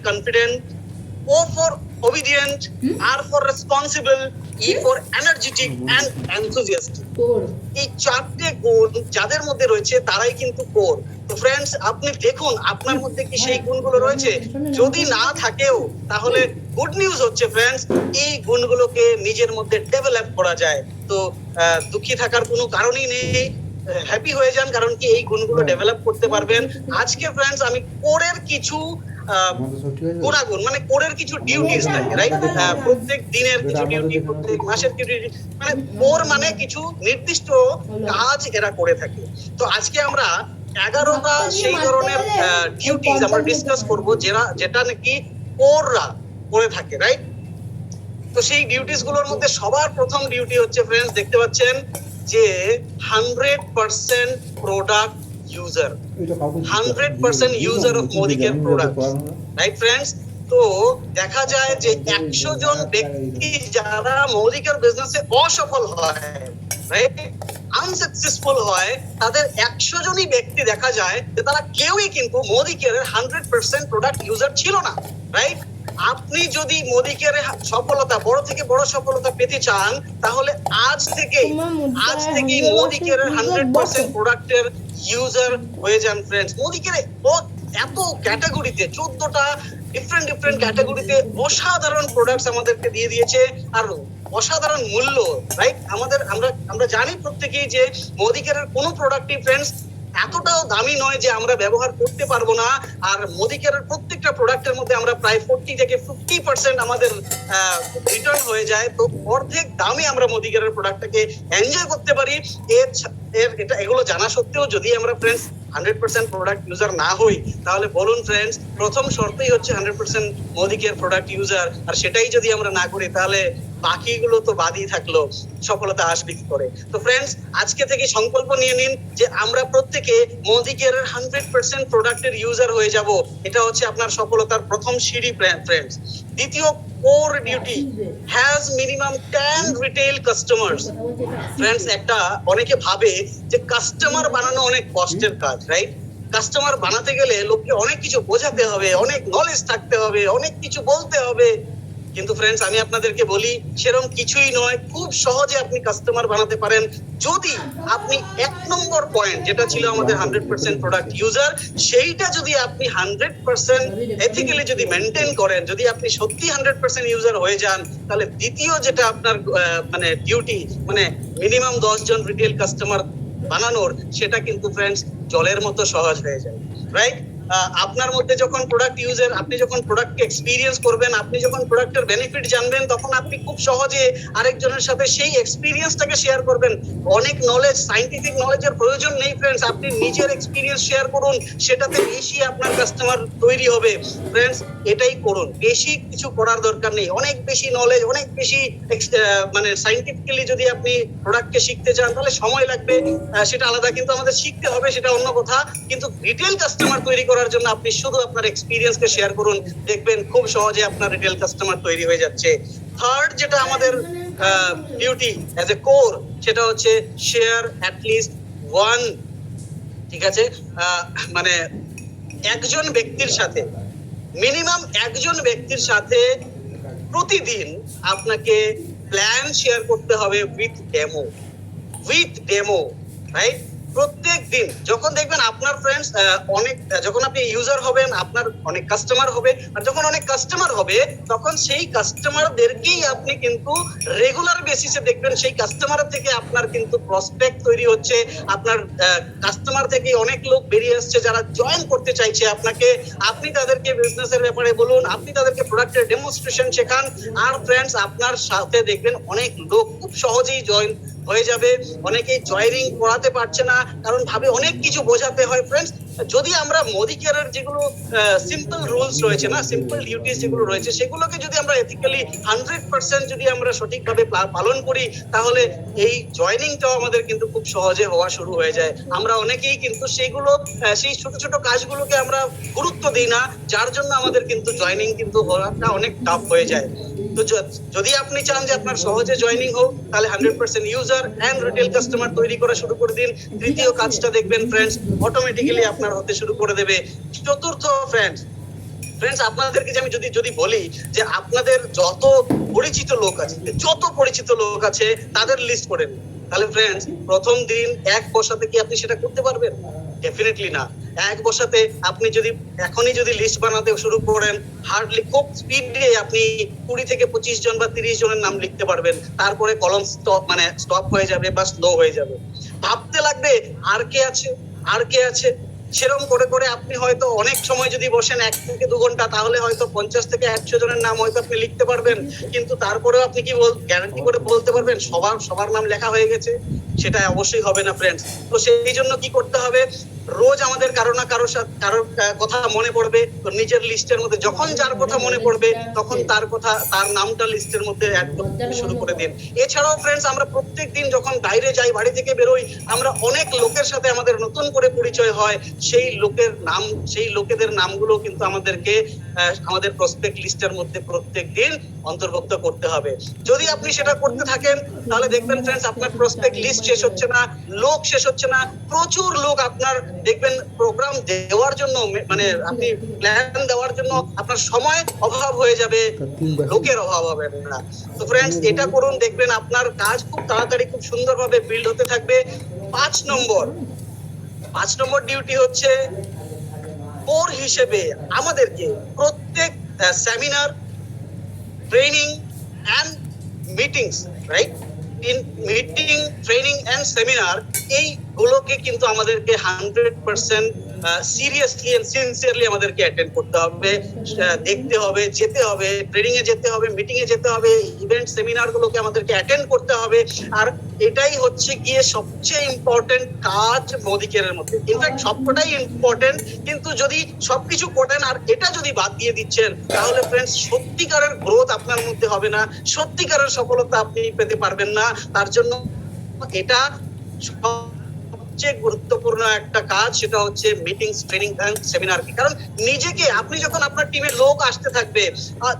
confident, O for obedient, R for responsible, E for energetic and enthusiastic. এই চারটে গুণ যাদের মধ্যে রয়েছে তারাই কিন্তু কোর তো ফ্রেন্ডস আপনি দেখুন আপনার মধ্যে কি সেই গুণগুলো রয়েছে? যদি না থাকেও তাহলে গুড নিউজ হচ্ছে ফ্রেন্ডস এই গুণগুলোকে নিজের মধ্যে ডেভেলপ করা যায়। তো দুঃখী থাকার কোনো কারণই নেই হ্যাপি হয়ে যান কারণ কি এই গুণগুলো ডেভেলপ করতে পারবেন। আজকে ফ্রেন্ডস আমি কোরের কিছু আহ, গুণাগুণ মানে কোরের কিছু ডিউটিস থাকে রাইট প্রত্যেক দিনের কিছু ডিউটি প্রত্যেক মাসের কিছু duty, মানে কোর মানে কিছু নির্দিষ্ট কাজ এরা করে থাকে। তো আজকে আমরা এগারোটা সেই ধরনের ডিউটিস আমরা ডিসকাস করব যেটা যেটা নাকি কোররা করে থাকে রাইট তো সেই ডিউটিসগুলোর মধ্যে সবার প্রথম ডিউটি হচ্ছে ফ্রেন্ডস দেখতে পাচ্ছেন যে hundred percent product user hundred percent user of product right friends তো দেখা যায় যে একশো জন ব্যক্তি যারা মৌলিকের বিজনেসে অসফল হয় রাইট আনসাকসেসফুল হয় তাদের একশো জনই ব্যক্তি দেখা যায় যে তারা কেউই কিন্তু মোদি কেয়ারের হান্ড্রেড পার্সেন্ট প্রোডাক্ট ইউজার ছিল না রাইট আপনি যদি মোদি কেয়ারের সফলতা বড় থেকে বড় সফলতা পেতে চান তাহলে আজ থেকে আজ থেকে মোদি কেয়ারের হান্ড্রেড পার্সেন্ট প্রোডাক্টের ইউজার হয়ে যান ফ্রেন্ডস কেয়ারে এত ক্যাটাগরিতে চোদ্দটা ডিফারেন্ট ডিফারেন্ট ক্যাটাগরিতে অসাধারণ প্রোডাক্টস আমাদেরকে দিয়ে দিয়েছে। আর অসাধারণ মূল্য রাইট আমাদের, আমরা আমরা জানি প্রত্যেকেই যে মোদিকেরের কোনো প্রোডাক্টই ফ্রেন্ডস এতটাও দামি নয় যে আমরা ব্যবহার করতে পারব না। আর মোদিকেরের প্রত্যেকটা প্রোডাক্টের মধ্যে আমরা প্রায় ফোরটি থেকে ফিফটি পার্সেন্ট আমাদের রিটার্ন হয়ে যায়। তো অর্ধেক দামে আমরা মোদিকেরের প্রোডাক্টটাকে এনজয় করতে পারি। এর এর এটা এগুলো জানা সত্ত্বেও যদি আমরা friends hundred percent product user না হই, তাহলে বলুন ফ্রেন্ডস প্রথম শর্তই হচ্ছে হান্ড্রেড পার্সেন্ট প্রোডাক্ট ইউজার আর সেটাই যদি আমরা না করি, তাহলে বাকিগুলো তো বাদই থাকল, সফলতা আসবে কি করে? তো ফ্রেন্ডস আজকে থেকে সংকল্প নিয়ে নিন যে আমরা প্রত্যেকে মোদিকের হান্ড্রেড পার্সেন্ট প্রোডাক্টের ইউজার হয়ে যাব। এটা হচ্ছে আপনার সফলতার প্রথম সিঁড়ি ফ্রেন্ডস দ্বিতীয় core duty has minimum ten retail customers friends একটা অনেকে ভাবে যে কাস্টমার বানানো অনেক কষ্টের কাজ রাইট কাস্টমার বানাতে গেলে লোককে অনেক কিছু বোঝাতে হবে, অনেক নলেজ থাকতে হবে, অনেক কিছু বলতে হবে। কিন্তু ফ্রেন্ডস আমি আপনাদেরকে বলি সেরকম কিছুই নয়। খুব সহজে আপনি কাস্টমার বানাতে পারেন। যদি আপনি এক নম্বর পয়েন্ট যেটা ছিল আমাদের হান্ড্রেড পার্সেন্ট প্রোডাক্ট ইউজার সেইটা যদি আপনি হান্ড্রেড পার্সেন্ট এথিক্যালি যদি মেনটেন করেন, যদি আপনি সত্যি হান্ড্রেড পার্সেন্ট ইউজার হয়ে যান, তাহলে দ্বিতীয় যেটা আপনার মানে ডিউটি মানে মিনিমাম দশ জন রিটেল কাস্টমার বানানোর, সেটা কিন্তু ফ্রেন্ডস জলের মতো সহজ হয়ে যায়। রাইট আপনার মধ্যে যখন প্রোডাক্ট ইউজার আপনি যখন প্রোডাক্টকে এক্সপিরিয়েন্স করবেন, আপনি যখন প্রোডাক্টের বেনিফিট জানবেন, তখন আপনি খুব সহজে আরেকজনের সাথে সেই এক্সপিরিয়েন্সটাকে শেয়ার করবেন। অনেক নলেজ সাইন্টিফিক নলেজের প্রয়োজন নেই ফ্রেন্ডস আপনি নিজের এক্সপিরিয়েন্স শেয়ার করুন, সেটাতে বেশি আপনার কাস্টমার তৈরি হবে। ফ্রেন্ডস এটাই করুন। বেশি কিছু করার দরকার নেই। অনেক বেশি নলেজ অনেক বেশি মানে সাইন্টিফিক্যালি যদি আপনি প্রোডাক্টকে শিখতে চান, তাহলে সময় লাগবে। সেটা আলাদা, কিন্তু আমাদের শিখতে হবে, সেটা অন্য কথা। কিন্তু রিটেল কাস্টমার তৈরি করার জন্য আপনি শুধু আপনার এক্সপিরিয়েন্সকে শেয়ার করুন, দেখবেন খুব সহজে আপনার রিটেল কাস্টমার তৈরি হয়ে যাচ্ছে। থার্ড যেটা আমাদের ডিউটি অ্যাজ এ কোর সেটা হচ্ছে শেয়ার অ্যাট লিস্ট ওয়ান ঠিক আছে? মানে একজন ব্যক্তির সাথে মিনিমাম একজন ব্যক্তির সাথে প্রতিদিন আপনাকে প্ল্যান শেয়ার করতে হবে with demo with demo right প্রত্যেক দিন যখন দেখবেন আপনার ফ্রেন্ডস অনেক যখন আপনি ইউজার হবেন, আপনার অনেক কাস্টমার হবে, আর যখন অনেক কাস্টমার হবে, তখন সেই কাস্টমারদেরকেই আপনি কিন্তু রেগুলার বেসিসে দেখবেন, সেই কাস্টমার থেকে আপনার কিন্তু প্রসপেক্ট তৈরি হচ্ছে, আপনার কাস্টমার থেকে অনেক লোক বেরিয়ে আসছে যারা জয়েন করতে চাইছে আপনাকে। আপনি তাদেরকে বিজনেসের ব্যাপারে বলুন, আপনি তাদেরকে প্রোডাক্টের ডেমনস্ট্রেশন শেখান, আর ফ্রেন্ডস আপনার সাথে দেখবেন অনেক লোক খুব সহজেই জয়েন হয়ে যাবে। অনেকেই জয়রিং পড়াতে পারছে না কারণ ভাবে অনেক কিছু বোঝাতে হয়। ফ্রেন্ডস যদি আমরা মোদি কেয়ারের যেগুলো সিম্পল রুলস রয়েছে না সিম্পল ডিউটিস যেগুলো রয়েছে, সেগুলোকে যদি আমরা এথিক্যালি হান্ড্রেড পার্সেন্ট যদি আমরা সঠিকভাবে পালন করি, তাহলে এই জয়নিংটাও আমাদের কিন্তু খুব সহজে হওয়া শুরু হয়ে যায়। আমরা অনেকেই কিন্তু সেইগুলো সেই ছোট ছোট কাজগুলোকে আমরা গুরুত্ব দিই না, যার জন্য আমাদের কিন্তু জয়নিং কিন্তু হওয়াটা অনেক টাফ হয়ে যায়। তো যদি আপনি চান যে আপনার সহজে জয়নিং হোক, তাহলে hundred percent user and retail customer তৈরি করা শুরু করে দিন। তৃতীয় কাজটা দেখবেন ফ্রেন্ডস অটোমেটিক্যালি আপনার হতে শুরু করে দেবে। চতুর্থ ফ্রেন্ডস ফ্রেন্ডস আপনাদেরকে যে আমি যদি যদি বলি যে আপনাদের যত পরিচিত লোক আছে, যত পরিচিত লোক আছে, তাদের লিস্ট করে নিন। তাহলে ফ্রেন্ডস প্রথম দিন এক বসাতে কি আপনি সেটা করতে পারবেন? ডেফিনেটলি না। এক বসাতে আপনি যদি, এখনই যদি লিস্ট বানাতে শুরু করেন হার্ডলি খুব স্পিডে আপনি কুড়ি থেকে পঁচিশ জন বা তিরিশ জনের নাম লিখতে পারবেন। তারপরে কলম স্টপ মানে স্টপ হয়ে যাবে বা স্লো হয়ে যাবে। ভাবতে লাগবে, আর কে আছে? আর কে আছে? সেরকম করে করে আপনি হয়তো অনেক সময় যদি বসেন এক থেকে দু ঘণ্টা, তাহলে হয়তো পঞ্চাশ থেকে একশো জনের নাম হয়তো আপনি লিখতে পারবেন। কিন্তু তারপরেও আপনি কি বল গ্যারান্টি করে বলতে পারবেন? সবার সবার নাম লেখা হয়ে গেছে। সেটা অবশ্যই হবে না ফ্রেন্ডস তো সেই জন্য কি করতে হবে? রোজ আমাদের কারও না সাথে কারোর কথা মনে পড়বে। নিজের লিস্টের মধ্যে যখন যার কথা মনে পড়বে, তখন তার কথা, তার নামটা লিস্টের মধ্যে শুরু করে দিন। এছাড়াও ফ্রেন্ডস আমরা প্রত্যেক দিন যখন বাইরে যাই, বাড়ি থেকে বেরোই, আমরা অনেক লোকের সাথে আমাদের নতুন করে পরিচয় হয়। সেই লোকের নাম, সেই লোকেদের নামগুলো কিন্তু আমাদেরকে আমাদের প্রসপেক্ট লিস্টের মধ্যে প্রত্যেক দিন অন্তর্ভুক্ত করতে হবে। যদি আপনি সেটা করতে থাকেন, তাহলে দেখবেন ফ্রেন্ডস আপনার প্রসপেক্ট লিস্ট শেষ হচ্ছে না, লোক শেষ হচ্ছে না। প্রচুর লোক আপনার দেখবেন প্রোগ্রাম দেওয়ার জন্য মানে আপনি প্ল্যান দেওয়ার জন্য আপনার সময় অভাব হয়ে যাবে, লোকের অভাব হবে না। তো ফ্রেন্ডস এটা করুন, দেখবেন আপনার কাজ খুব তাড়াতাড়ি, খুব সুন্দরভাবে বিল্ড হতে থাকবে। পাঁচ নম্বর পাঁচ নম্বর ডিউটি হচ্ছে কোর হিসেবে আমাদেরকে প্রত্যেক seminar training and meetings right meeting training and seminar এইগুলোকে কিন্তু আমাদেরকে hundred percent seriously and sincerely আমাদেরকে অ্যাটেন্ড করতে হবে দেখতে হবে, যেতে হবে ট্রেনিং এ যেতে হবে মিটিং এ যেতে হবে ইভেন্ট সেমিনার গুলোকে আমাদেরকে অ্যাটেন্ড করতে হবে। আর এটাই হচ্ছে গিয়ে সবচেয়ে ইম্পর্টেন্ট কাজ মোদিকের মধ্যে। ইনফ্যাক্ট সবকটাই ইম্পর্টেন্ট কিন্তু যদি সবকিছু করেন, আর এটা যদি বাদ দিয়ে দিচ্ছেন, তাহলে ফ্রেন্ডস সত্যিকারের গ্রোথ আপনার মধ্যে হবে না, সত্যিকারের সফলতা আপনি পেতে পারবেন না। তার জন্য এটা সবচেয়ে গুরুত্বপূর্ণ একটা কাজ সেটা হচ্ছে মিটিংস ট্রেনিং সেমিনার কারণ নিজেকে, আপনি যখন আপনার টিমে লোক আসতে থাকবে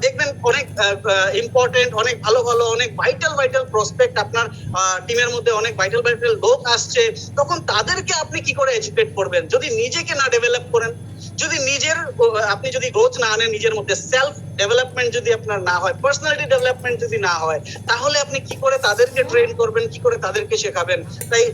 দেখবেন অনেক ইম্পর্টেন্ট অনেক ভালো ভালো, অনেক ভাইটাল ভাইটাল প্রসপেক্ট আপনার টিমের মধ্যে অনেক ভাইটাল ভাইটাল লোক আসছে, তখন তাদেরকে আপনি কি করে এডুকেট করবেন? যদি নিজেকে না ডেভেলপ করেন, যদি নিজের আপনি যদি গ্রোথ না আনেন, নিজের মধ্যে সেলফ ডেভেলপমেন্ট যদি আপনার না হয় পার্সোনালিটি ডেভেলপমেন্ট যদি না হয়, তাহলে আপনি কি করে তাদেরকে ট্রেন করবেন, কি করে তাদেরকে শেখাবেন? তাই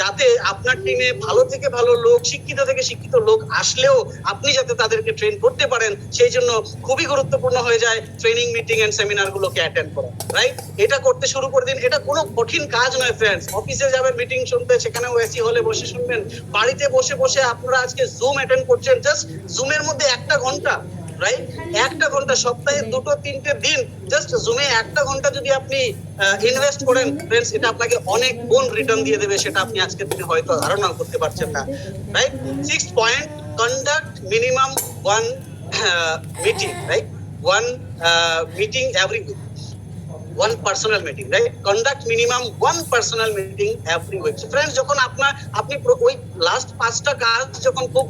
যাতে আপনার টিমে ভালো থেকে ভালো লোক, শিক্ষিত থেকে শিক্ষিত লোক আসলেও আপনি যাতে তাদেরকে ট্রেন করতে পারেন, সেই জন্য খুবই গুরুত্বপূর্ণ হয়ে যায় ট্রেনিং মিটিং এন্ড সেমিনার গুলোকে অ্যাটেন্ড করা রাইট এটা করতে শুরু করে দিন। এটা কোনো কঠিন কাজ নয় ফ্রেন্ডস অফিসে যাবেন মিটিং শুনতে, সেখানেও এসি হলে বসে শুনবেন। বাড়িতে বসে বসে আপনারা আজকে জুম অ্যাটেন্ড করছেন জাস্ট জুমের মধ্যে একটা ঘণ্টা রাইট একটা ঘণ্টা, সপ্তাহে দুটো, তিনটে দিন জাস্ট জুমে একটা ঘণ্টা যদি আপনি ইনভেস্ট করেন ফ্রেন্ডস এটা আপনাকে অনেক গুণ রিটার্ন দিয়ে দেবে, সেটা আপনি আজকের দিনে হয়তো ধারণা করতে পারছেন না right six point conduct minimum one meeting right one meeting every week যখন আপনার, আপনি ওই পাঁচটা কাজ যখন খুব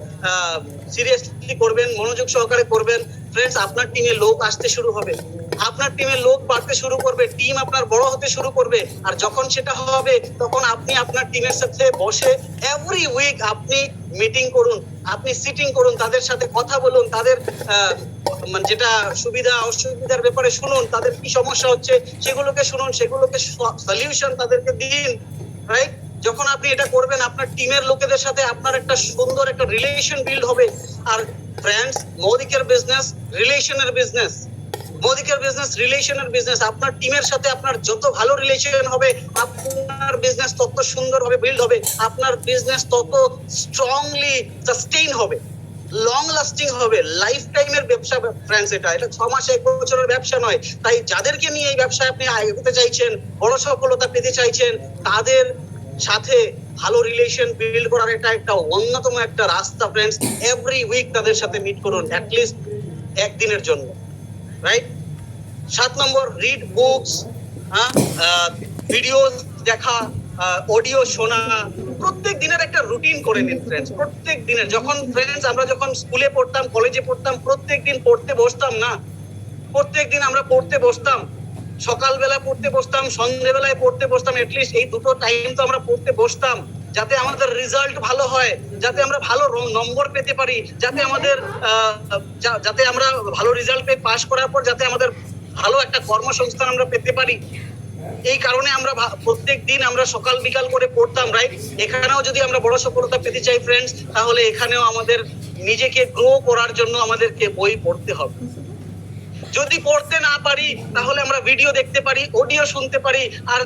সিরিয়াসলি করবেন, মনোযোগ সহকারে করবেন ফ্রেন্ডস আপনার টিমে লোক আসতে শুরু হবে। আপনার টিমে লোক বাড়তে শুরু করবে টিম আপনার বড় হতে শুরু করবে, আর যখন সেটা হবে, তখন আপনি আপনার টিমের সাথে বসে এভরি উইক আপনি মিটিং করুন, আপনি সিটিং করুন, তাদের সাথে কথা বলুন, তাদের মানে যেটা সুবিধা, অসুবিধার ব্যাপারে শুনুন, তাদের কি সমস্যা হচ্ছে সেগুলোকে শুনুন, সেগুলোকে সলিউশন তাদেরকে দিন রাইট যখন আপনি এটা করবেন, আপনার টিমের লোকেদের সাথে আপনার একটা সুন্দর একটা রিলেশন বিল্ড হবে। আর ফ্রেন্ডস মৌলিকের বিজনেস রিলেশনের বিজনেস মৌলিকের বিজনেস রিলেশনের বিজনেস আপনার টিমের সাথে আপনার যত ভালো রিলেশন হবে, আপনার বিজনেস তত সুন্দরভাবে বিল্ড হবে, আপনার বিজনেস তত স্ট্রংলি সাস্টেইন হবে। লং লাস্টিং হবে লাইফ টাইমের ব্যবসা ফ্রেন্ডস এটা। এটা ছ মাস এক বছরের ব্যবসা নয়। তাই যাদেরকে নিয়ে এই ব্যবসায় আপনি এগোতে চাইছেন, বড় সফলতা পেতে চাইছেন, তাদের সাথে ভালো রিলেশন বিল্ড করার এটা একটা অন্যতম একটা রাস্তা ফ্রেন্ডস এভরি উইক তাদের সাথে মিট করুন অ্যাটলিস্ট একদিনের জন্য। রাইট সাত নম্বর রিড বুকস হ্যাঁ ভিডিও দেখা অডিও শোনা, প্রত্যেক দিনের একটা রুটিন করে নিন ফ্রেন্ডস প্রত্যেক দিনের। যখন ফ্রেন্ডস আমরা যখন স্কুলে পড়তাম কলেজে পড়তাম, প্রত্যেক দিন পড়তে বসতাম না। প্রত্যেক দিন আমরা পড়তে বসতাম। সকালবেলা পড়তে বসতাম সন্ধ্যেবেলায় পড়তে বসতাম এটলিস্ট এই দুটো টাইম তো আমরা পড়তে বসতাম, যাতে আমাদের রেজাল্ট ভালো হয়, যাতে আমরা ভালো নম্বর পেতে পারি, যাতে আমাদের যাতে আমরা ভালো রেজাল্ট পেয়ে পাশ করার পর যাতে আমাদের ভালো একটা কর্মসংস্থান আমরা পেতে পারি। এই কারণে আমরা প্রত্যেক দিন আমরা সকাল বিকাল করে পড়তাম রাইট এখানেও যদি আমরা বড় সফলতা পেতে চাই ফ্রেন্ডস তাহলে এখানেও আমাদের নিজেকে গ্রো করার জন্য আমাদেরকে বই পড়তে হবে। যদি পড়তে না পারি, তাহলে আমরা ভিডিও দেখতে পারি অডিও শুনতে পারি, আর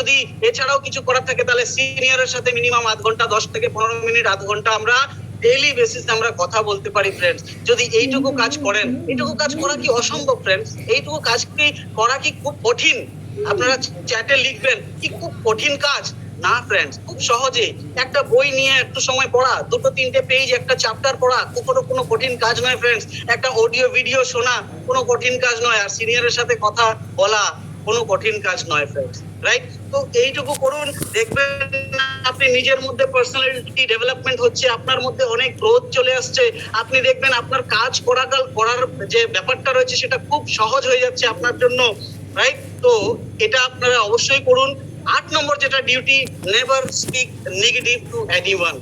যদি এছাড়াও কিছু করার থাকে, তাহলে সিনিয়রের সাথে মিনিমাম আধ ঘণ্টা, দশ থেকে পনেরো মিনিট, আধ ঘণ্টা আমরা ডেইলি বেসিসে আমরা কথা বলতে পারি ফ্রেন্ডস যদি এইটুকু কাজ করেন, এইটুকু কাজ করা কি অসম্ভব ফ্রেন্ডস এইটুকু কাজ কি করা কি খুব কঠিন? আপনারা চ্যাটে লিখবেন কি খুব কঠিন কাজ। না ফ্রেন্ডস খুব সহজে। একটা বই নিয়ে একটু সময় পড়া, দুটো, তিনটে পেজ একটা চ্যাপ্টার পড়া কোনো কোনো কঠিন কাজ নয় ফ্রেন্ডস একটা অডিও ভিডিও শোনা, কোনো কঠিন কাজ নয়। আর সিনিয়রের সাথে কথা বলা, কোনো কঠিন কাজ নয় ফ্রেন্ডস রাইট তো এইটুকু করুন। দেখবেন আপনি নিজের মধ্যে পার্সোনালিটি ডেভেলপমেন্ট হচ্ছে, আপনার মধ্যে অনেক গ্রোথ চলে আসছে। আপনি দেখবেন আপনার কাজ করাকাল, করার যে ব্যাপারটা রয়েছে, সেটা খুব সহজ হয়ে যাচ্ছে আপনার জন্য। রাইট তো এটা আপনারা অবশ্যই করুন। আট নম্বর যেটা duty never speak negative to anyone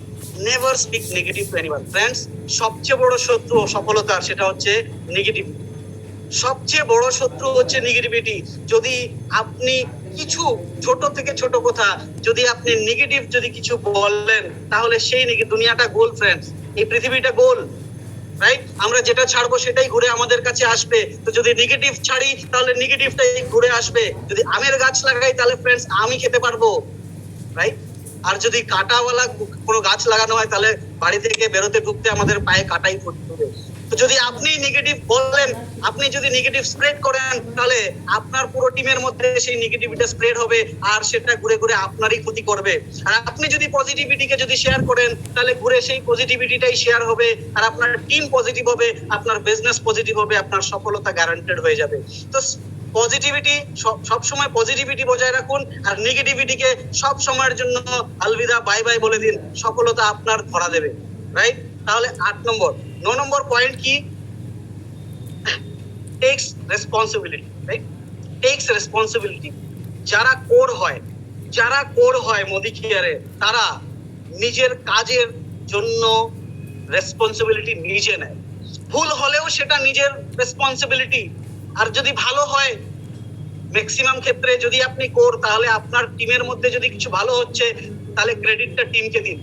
never speak negative to anyone friends সবচেয়ে বড় শত্রু সফলতার সেটা হচ্ছে নেগেটিভ সবচেয়ে বড় শত্রু হচ্ছে নেগেটিভিটি যদি আপনি কিছু ছোট থেকে ছোট কথা, যদি আপনি নেগেটিভ যদি কিছু বললেন তাহলে সেই নাকি দুনিয়াটা গোল ফ্রেন্ডস এই পৃথিবীটা গোল রাইট আমরা যেটা ছাড়বো সেটাই ঘুরে আমাদের কাছে আসবে। তো যদি নেগেটিভ ছাড়ি, তাহলে নেগেটিভটাই ঘুরে আসবে। যদি আমের গাছ লাগাই, তাহলে ফ্রেন্ডস আমি খেতে পারব। রাইট আর যদি কাটাওয়ালা কোনো গাছ লাগানো হয়, তাহলে বাড়ি থেকে বেরোতে ঢুকতে আমাদের পায়ে কাটাই পড়তে তো যদি আপনি নেগেটিভ বললেন আপনি যদি নেগেটিভ স্প্রেড করেন, তাহলে আপনার পুরো টিমের মধ্যে সেই নেগেটিভিটি স্প্রেড হবে আর সেটা ঘুরে ঘুরে আপনারই ক্ষতি করবে। আর আপনি যদি পজিটিভিটিকে যদি শেয়ার করেন, তাহলে ঘুরে সেই পজিটিভিটিটাই শেয়ার হবে, আর আপনার টিম পজিটিভ হবে, আপনার বিজনেস পজিটিভ হবে, আপনার সফলতা গ্যারান্টেড হয়ে যাবে। তো পজিটিভিটি সব সময় পজিটিভিটি বজায় রাখুন, আর নেগেটিভিটিকে সব সময়ের জন্য আলবিদা বাই বাই বলে দিন, সফলতা আপনার ধরা দেবে। রাইট তাহলে আট নম্বর। ন নম্বর পয়েন্ট কি takes responsibility right takes responsibility যারা কোর হয়, যারা কোর হয় মোদি কেয়ারে তারা নিজের কাজের জন্য রেসপন্সিবিলিটি নিজে নেয়। ভুল হলেও সেটা নিজের রেসপন্সিবিলিটি আর যদি ভালো হয় ম্যাক্সিমাম ক্ষেত্রে যদি আপনি কোর, তাহলে আপনার টিমের মধ্যে যদি কিছু ভালো হচ্ছে, তাহলে ক্রেডিটটা টিমকে দিন।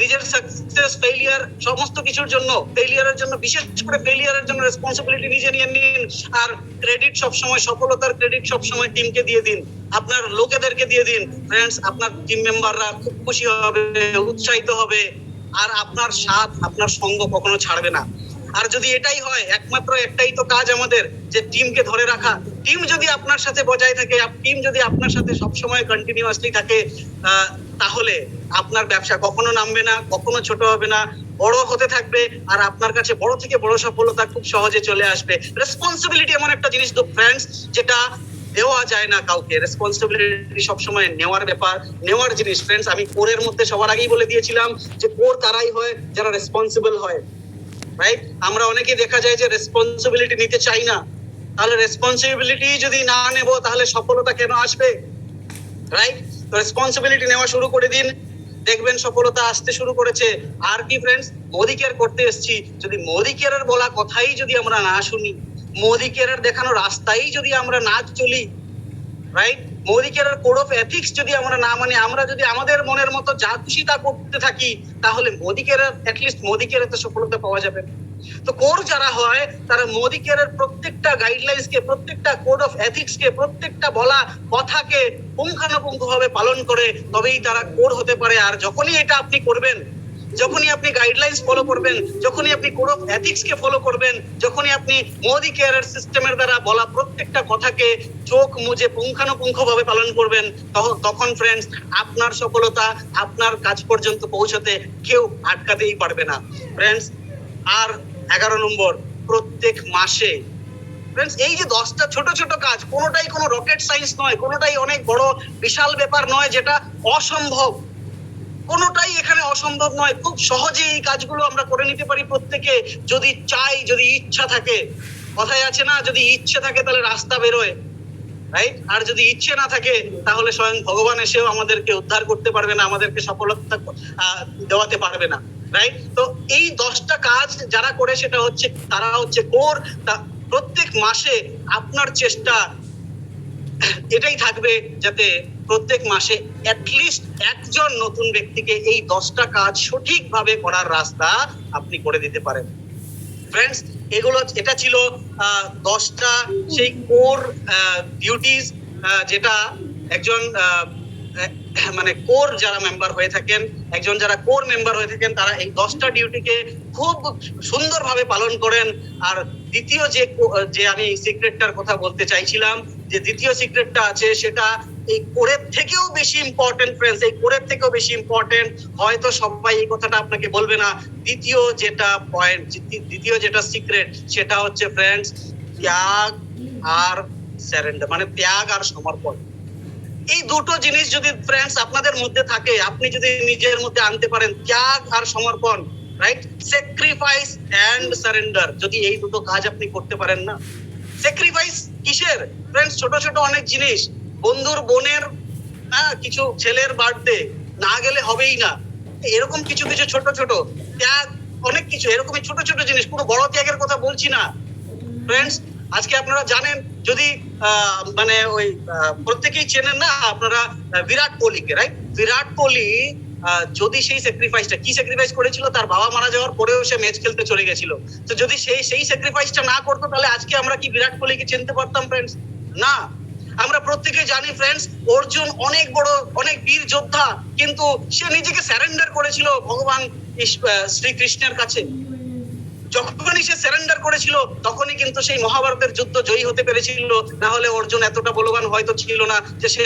নিজের সাকসেস ফেলিয়ার সমস্ত কিছুর জন্য ফেলিয়ারের জন্য, বিশেষ করে ফেলিয়ারের জন্য রেসপন্সিবিলিটি নিজে নিয়ে নিন আর ক্রেডিট সব সময় সফলতার ক্রেডিট সব সময় টিমকে দিয়ে দিন। আপনার লোকেদেরকে দিয়ে দিন। ফ্রেন্ডস আপনার টিম মেম্বাররা খুব খুশি হবে, উৎসাহিত হবে। আর আপনার সাথ আপনার সঙ্গ কখনো ছাড়বে না। আর যদি এটাই হয়, একমাত্র একটাই তো কাজ আমাদের, যে টিমকে ধরে রাখা। টিম যদি আপনার সাথে বজায় থাকে টিম যদি আপনার সাথে সবসময় কন্টিনিউয়াসলি থাকে তাহলে আপনার ব্যবসা কখনো নামবে না, কখনো ছোট হবে না, বড় হতে থাকবে আর আপনার কাছে বড় থেকে বড় সফলতা খুব সহজে চলে আসবে। রেসপন্সিবিলিটি এমন একটা জিনিস তো ফ্রেন্ডস যেটা দেওয়া যায় না কাউকে। রেসপন্সিবিলিটি সবসময় নেওয়ার ব্যাপার, নেওয়ার জিনিস। ফ্রেন্ডস আমি কোরের মধ্যে সবার আগেই বলে দিয়েছিলাম যে কোর তারাই হয়, যারা রেসপন্সিবল হয়। রাইট আমরা অনেকে দেখা যায় যে রেসপন্সিবিলিটি নিতে চাই না। তাহলে রেসপন্সিবিলিটি যদি না নেব, তাহলে সফলতা কেন আসবে? রাইট রেসপন্সিবিলিটি নেওয়া শুরু করে দিন। দেখবেন সফলতা আসতে শুরু করেছে। আর কি ফ্রেন্ডস মোদি কেয়ার করতে এসেছি। যদি মোদি কেয়ারের বলা কথাই যদি আমরা না শুনি, মোদি কেয়ারের দেখানো রাস্তাই যদি আমরা না চলি রাইট মোদি কেয়ারের কোড অফ এথিক্স যদি আমরা না মানে আমরা যদি আমাদের মনের মতো যা খুশি তা করতে থাকি, তাহলে মোদি কেয়ারের অ্যাটলিস্ট মোদি কেয়ারের তো সফলতা পাওয়া যাবে। তো কোর যারা হয়, তারা মোদি কেয়ারের প্রত্যেকটা গাইডলাইন্স কে প্রত্যেকটা কোড অফ এথিক্স কে প্রত্যেকটা বলা কথাকে পুঙ্খানুপুঙ্খ ভাবে পালন করে, তবেই তারা কোর হতে পারে। আর যখনই এটা আপনি করবেন, যখনই আপনি গাইডলাইন্স ফলো করবেন, যখনই আপনি কোড অফ এথিক্স কে ফলো করবেন, যখনই আপনি মোদি কেয়ারের সিস্টেমের দ্বারা বলা প্রত্যেকটা কথাকে চোখ মুজে পুঙ্খানুপুঙ্খ ভাবে পালন করবেন তখন- তখন ফ্রেন্ডস আপনার সফলতা, আপনার কাজ পর্যন্ত পৌঁছতে কেউ আটকাতেই পারবে না। ফ্রেন্ডস আর এগারো নম্বর, প্রত্যেক মাসে। ফ্রেন্ডস এই যে দশটা ছোট ছোট কাজ, কোনোটাই কোনো রকেট সাইন্স নয়, কোনোটাই অনেক বড় বিশাল ব্যাপার নয় যেটা অসম্ভব। কোনোটাই এখানে অসম্ভব নয়, খুব সহজে এই কাজগুলো আমরা করে নিতে পারি প্রত্যেকে, যদি চাই, যদি ইচ্ছা থাকে। কথায় আছে না, যদি ইচ্ছে থাকে তাহলে রাস্তা বেরোয় রাইট আর যদি ইচ্ছে না থাকে, তাহলে স্বয়ং ভগবান এসেও আমাদেরকে উদ্ধার করতে পারবে না, আমাদেরকে সফলতা দেওয়াতে পারবে না। রাইট তো এই দশটা কাজ যারা করে সেটা হচ্ছে তারা হচ্ছে কোর প্রত্যেক মাসে আপনার চেষ্টা এটাই থাকবে যাতে প্রত্যেক মাসে অ্যাটলিস্ট একজন নতুন ব্যক্তিকে এই দশটা কাজ সঠিকভাবে করার রাস্তা আপনি করে দিতে পারেন। ফ্রেন্ডস এগুলো এটা ছিল দশটা সেই কোর ডিউটিস যেটা একজন মানে কোর যারা মেম্বার হয়ে থাকেন, একজন যারা কোর মেম্বার হয়ে থাকেন, তারা এই দশটা ডিউটিকে খুব সুন্দরভাবে পালন করেন। আর দ্বিতীয় যে যে আমি সিক্রেটটার কথা বলতে চাইছিলাম, যে দ্বিতীয় সিক্রেটটা আছে, সেটা এই কোরের থেকেও বেশি ইম্পর্টেন্ট ফ্রেন্ডস এই কোরের থেকেও বেশি ইম্পর্টেন্ট হয়তো সবাই এই কথাটা আপনাকে বলবে না। দ্বিতীয় যেটা পয়েন্ট দ্বিতীয় যেটা সিক্রেট সেটা হচ্ছে ফ্রেন্ডস ত্যাগ আর স্যারেন্ডার মানে ত্যাগ আর সমর্পণ। এই দুটো জিনিস যদি ফ্রেন্ডস আপনাদের মধ্যে থাকে, আপনি যদি নিজের মধ্যে আনতে পারেন, ত্যাগ আর সমর্পণ রাইট স্যাক্রিফাইস এন্ড সারেন্ডার যদি এই দুটো কাজ আপনি করতে পারেন না। স্যাক্রিফাইস কিসের? ফ্রেন্ডস ছোট ছোট অনেক জিনিস। বন্ধুর বোনের হ্যাঁ কিছু ছেলের বার্থডে না গেলে হবেই না। এরকম কিছু কিছু ছোট ছোট। ত্যাগ, অনেক কিছু, এরকমই ছোট ছোট জিনিস। কোনো বড় ত্যাগের কথা বলছি না। ফ্রেন্ডস আজকে আপনারা জানেন যদি মানে ওই প্রত্যেকেই চেনেন না, আপনারা বিরাট কোহলিকে রাইট বিরাট কোহলি যদি সেই স্যাক্রিফাইসটা কি স্যাক্রিফাইস করেছিল? তার বাবা মারা যাওয়ার পরেও সে ম্যাচ খেলতে চলে গেছিল। তো যদি সেই সেই স্যাক্রিফাইসটা না করতো, তাহলে আজকে আমরা কি বিরাট কোহলিকে চিনতে পারতাম ফ্রেন্ডস না। আমরা প্রত্যেকে জানি ফ্রেন্ডস অর্জুন অনেক বড়, অনেক বীর যোদ্ধা, কিন্তু সে নিজেকে স্যারেন্ডার করেছিল ভগবান শ্রীকৃষ্ণের কাছে। যখনই সে সারেন্ডার করেছিল, তখনই কিন্তু সেই মহাভারতের যুদ্ধ জয়ী হতে পেরেছিল। না হলে অর্জুন এতটা বলবান হয়তো ছিল না যে সে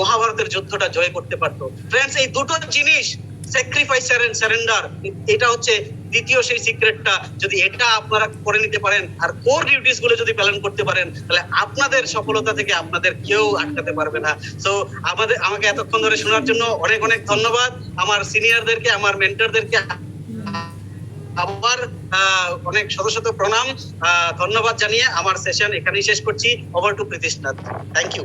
মহাভারতের যুদ্ধটা জয় করতে পারতো। ফ্রেন্ডস এই দুটো জিনিস স্যাক্রিফাইস সারেন্ডার এটা হচ্ছে দ্বিতীয় সেই সিক্রেটটা যদি এটা আপনারা করে নিতে পারেন, আর কোর ডিউটিসগুলো যদি পালন করতে পারেন, তাহলে আপনাদের সফলতা থেকে আপনাদের কেউ আটকাতে পারবে না। সো আমাদের, আমাকে এতক্ষণ ধরে শোনার জন্য অনেক অনেক ধন্যবাদ। আমার সিনিয়রদেরকে আমার মেন্টরদেরকে আবার অনেক শত শত প্রণাম ধন্যবাদ জানিয়ে আমার সেশন এখানেই শেষ করছি। Over to Pritishnath thank you